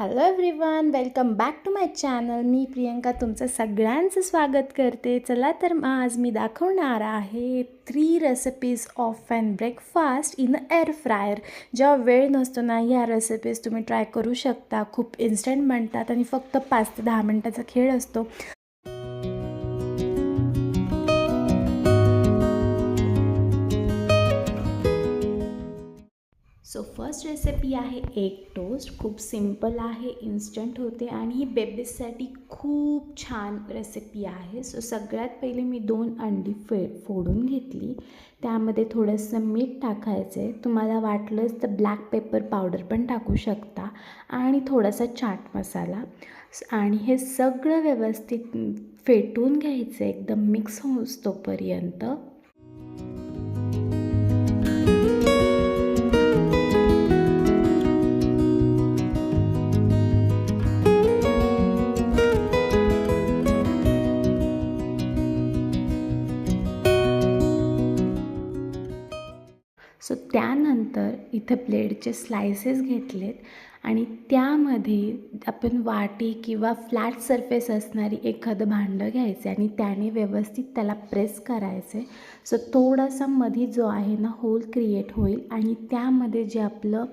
Hello everyone welcome back to my channel मी प्रियंका तुमचं सगळ्यांचं स्वागत करते. चला तर मग आज मी दाखवणार आहे three recipes of and breakfast in air fryer जेव्हा वेळ नसतो ना ह्या रेसिपीज तुम्ही ट्राय करू शकता. खूप इन्स्टंट बनतात आणि फक्त पाच ते दहा मिनटाचा खेळ असतो. सो फर्स्ट रेसिपी आहे एग टोस्ट खूप सिंपल आहे इन्स्टंट होते आणि ही बेबीजसाठी खूप छान रेसिपी आहे. सो सगळ्यात पहिले मी दोन अंडी फे फोडून घेतली. त्यामध्ये थोडंसं मीठ टाकायचं आहे तुम्हाला वाटलंच तर ब्लॅक पेपर पावडर पण टाकू शकता. आणि थोडासा चाट मसाला आणि हे सगळं व्यवस्थित फेटून घ्यायचं एकदम मिक्स होऊस सो त्यानंतर इथं ब्लेडचे स्लायसेस घेतलेत आणि त्यामध्ये आपण वाटी किंवा फ्लॅट सरफेस असणारी एखादं भांडं घ्यायचं आणि त्याने व्यवस्थित त्याला प्रेस करायचं आहे सो थोडासा मध्ये जो आहे ना होल क्रिएट होईल आणि त्यामध्ये जे आपलं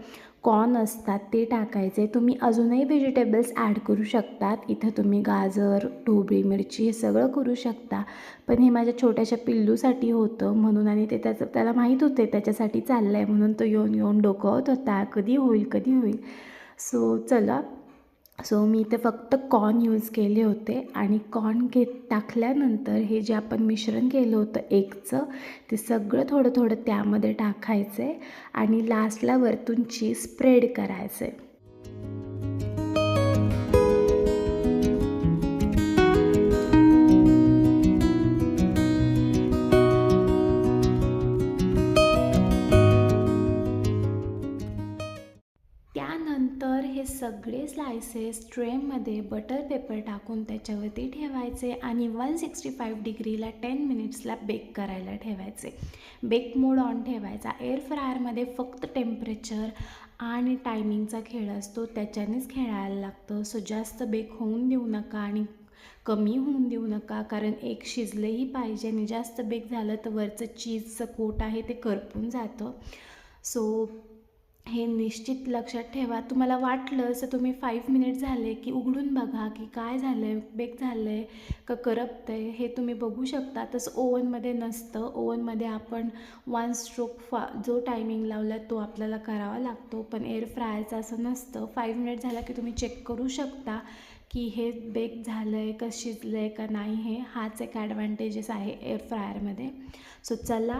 कॉर्न असतात ते टाकायचे. तुम्ही अजूनही व्हेजिटेबल्स ॲड करू शकतात. इथं तुम्ही गाजर ढोबळी मिरची हे सगळं करू शकता. पण हे माझ्या छोट्याशा पिल्लूसाठी होतं म्हणून आणि ते त्याचं त्याला माहीत होते त्याच्यासाठी चाललं आहे म्हणून तो येऊन येऊन डोकवत होता कधी होईल कधी होईल. सो चला. सो मी इथे फक्त कॉर्न यूज केले होते आणि कॉर्न घेत टाकल्यानंतर हे जे आपण मिश्रण केलं होतं एकचं ते सगळं थोडं थोडं त्यामध्ये टाकायचं आहे आणि लास्टला वरतून चीज स्प्रेड करायचं. आहे सगळे स्लायसेस ट्रेमध्ये बटर पेपर टाकून त्याच्यावरती ठेवायचे आणि वन सिक्स्टी फाईव्ह डिग्रीला टेन मिनिट्सला बेक करायला ठेवायचे. बेक मोड ऑन ठेवायचा. एअर फ्रायरमध्ये फक्त टेम्परेचर आणि टायमिंगचा खेळ असतो. त्याच्यानेच खेळायला लागतं. सो जास्त बेक होऊन देऊ नका आणि कमी होऊन देऊ नका. कारण एक शिजलंही पाहिजे आणि जास्त बेक झालं तर वरचं चीजचं कोट आहे ते करपून जातं. सो हे निश्चित लक्षात ठेवा. तुम्हाला वाटलं असं तुम्ही फाईव्ह मिनिट झाले की उघडून बघा की काय झालं आहे बेक झालं आहे का करपतं आहे हे तुम्ही बघू शकता. तसं ओव्हनमध्ये नसतं. ओव्हनमध्ये आपण वन स्ट्रोक फा जो टायमिंग लावला तो आपल्याला करावा लागतो. पण एअर फ्रायरचं असं नसतं. फाईव्ह मिनिट झाला की तुम्ही चेक करू शकता की हे बेक झालं आहे का शिजलं आहे का नाही हे. हाच एक ॲडव्हान्टेजेस आहे एअर फ्रायरमध्ये सो चला.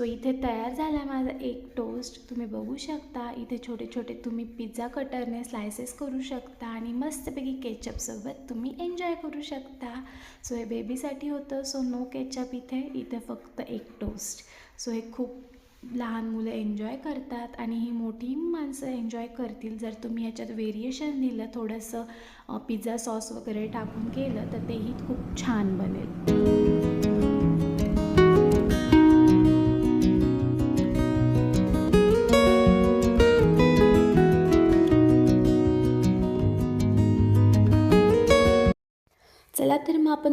सो इथे तयार झाला माझा एक टोस्ट तुम्ही बघू शकता इथे छोटे छोटे तुम्ही पिझ्झा कटरने स्लायसेस करू शकता आणि मस्तपैकी केचपसोबत तुम्ही एन्जॉय करू शकता. सो हे बेबीसाठी होतं सो नो केचप इथे. इथे फक्त एक टोस्ट सो हे खूप लहान मुलं एन्जॉय करतात आणि ही मोठी माणसं एन्जॉय करतील. जर तुम्ही ह्याच्यात व्हेरिएशन दिलं थोडंसं पिझ्झा सॉस वगैरे टाकून केलं तर तेही खूप छान बनेल.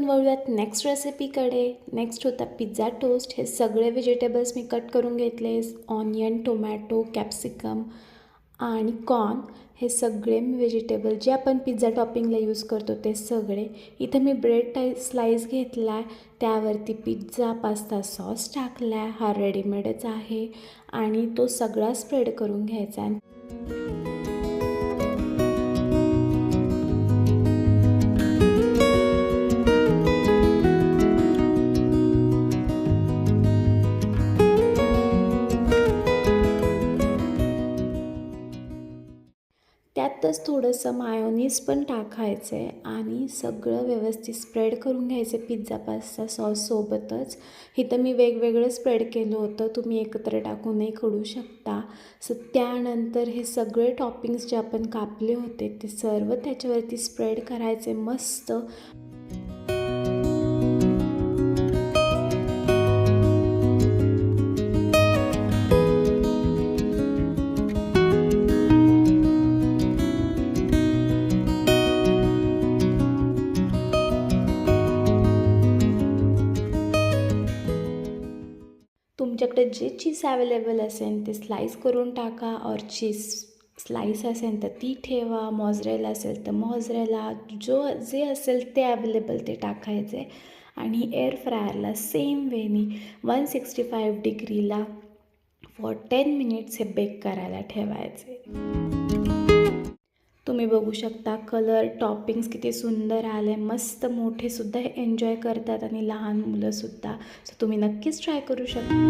आपण वळूयात नेक्स्ट रेसिपीकडे नेक्स्ट होता पिझ्झा टोस्ट हे सगळे व्हेजिटेबल्स मी कट करून घेतले ऑनियन टोमॅटो कॅप्सिकम आणि कॉर्न हे सगळे व्हेजिटेबल जे आपण पिझ्झा टॉपिंगला यूज करतो ते सगळे. इथं मी ब्रेड टाई स्लाईस घेतला आहे त्यावरती पिझ्झा पास्ता सॉस टाकला आहे हा रेडीमेडच आहे. आणि तो सगळा स्प्रेड करून घ्यायचा आहे. त्यातच थोडंसं मायोनीज पण टाकायचं आहे आणि सगळं व्यवस्थित स्प्रेड करून घ्यायचं पिझ्झा पास्ता सॉससोबतच इथं मी वेगवेगळं स्प्रेड केलं होतं. तुम्ही एकत्र टाकूनही करू शकता. सो त्यानंतर हे सगळे टॉपिंग्स जे आपण कापले होते ते सर्व त्याच्यावरती स्प्रेड करायचे मस्त. तुमच्याकडे जे चीज अवेलेबल असेल ते स्लाईस करून टाका और चीज स्लाईस असेल तर ती ठेवा. मॉझरेला असेल तर मॉजरेला. जो जे असेल ते अवेलेबल ते टाकायचे. आणि एअर फ्रायरला सेम वेनी वन सिक्स्टी फाईव्ह डिग्रीला फॉर टेन मिनिट्स हे बेक करायला ठेवायचे. तुम्ही बघू शकता कलर टॉपिंग्स किती सुंदर आले मस्त मोठेसुद्धा हे एन्जॉय करतात आणि लहान मुलंसुद्धा सो तुम्ही नक्कीच ट्राय करू शकता.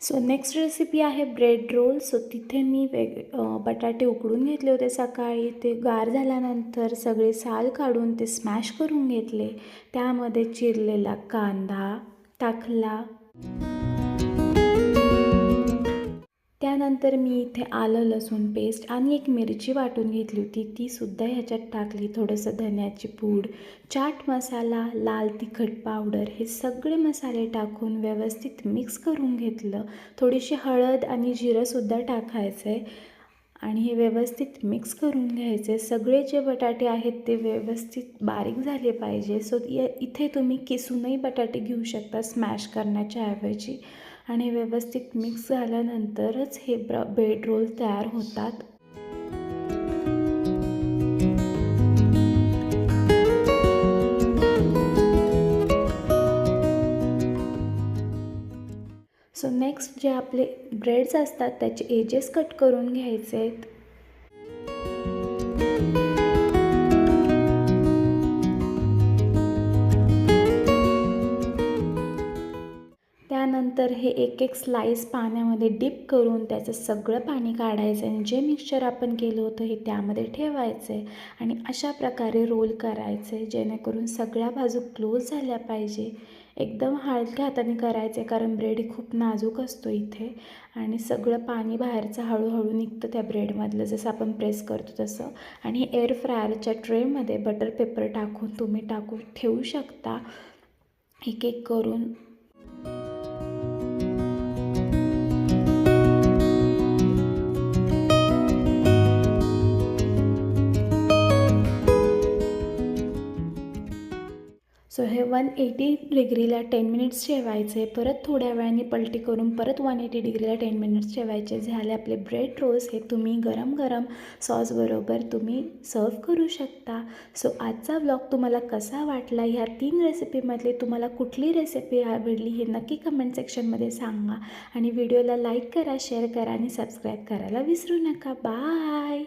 सो नेक्स्ट रेसिपी आहे ब्रेड रोल सो तिथे मी वेग बटाटे उकडून घेतले होते सकाळी. ते गार झाल्यानंतर सगळे साल काढून ते स्मॅश करून घेतले. त्यामध्ये चिरलेला कांदा टाकला. त्यानंतर मी इथे आलं लसूण पेस्ट आणि एक मिरची वाटून घेतली होती. तीसुद्धा ह्याच्यात टाकली. थोडंसं धन्याची पूड चाट मसाला लाल तिखट पावडर हे सगळे मसाले टाकून व्यवस्थित मिक्स करून घेतलं. थोडीशी हळद आणि जिरंसुद्धा टाकायचं आहे आणि हे व्यवस्थित मिक्स करून घ्यायचे सगळे जे बटाटे आहेत ते व्यवस्थित बारीक झाले पाहिजे. सो इथे तुम्ही किसूनही बटाटे घेऊ शकता स्मॅश करण्याच्या ऐवजी. आणि व्यवस्थित मिक्स झाल्यानंतरच हे ब्र ब्रेड रोल तयार होतात. सो नेक्स्ट जे आपले ब्रेड्स असतात त्याचे एजेस कट करून घ्यायचे आहेत. हे एक एक स्लाईस पाण्यामध्ये डिप करून त्याचं सगळं पाणी काढायचं आणि जे मिक्सचर आपण केलं होतं हे त्यामध्ये ठेवायचं आहे आणि अशा प्रकारे रोल करायचं आहे जेणेकरून सगळ्या बाजू क्लोज झाल्या पाहिजे. एकदम हलक्या हाताने करायचं आहे कारण ब्रेड खूप नाजूक असतो इथे आणि सगळं पाणी बाहेरचं हळूहळू निघतं त्या ब्रेडमधलं जसं आपण प्रेस करतो तसं. आणि एअर फ्रायरच्या ट्रेमध्ये बटर पेपर टाकून तुम्ही टाकून ठेवू शकता. एक एक करून सो हे वन एटी डिग्रीला टेन मिनिट्स ठेवायचे. परत थोड्या वेळाने पलटी करून परत वन एटी डिग्रीला टेन मिनिट्स ठेवायचे. झाले आपले ब्रेड रोल्स हे तुम्ही गरम गरम सॉसबरोबर तुम्ही सर्व करू शकता. सो आजचा ब्लॉग तुम्हाला कसा वाटला? ह्या तीन रेसिपीमधली तुम्हाला कुठली रेसिपी आवडली हे नक्की कमेंट सेक्शनमध्ये सांगा. आणि व्हिडिओला लाईक करा शेअर करा आणि सबस्क्राईब करायला विसरू नका. बाय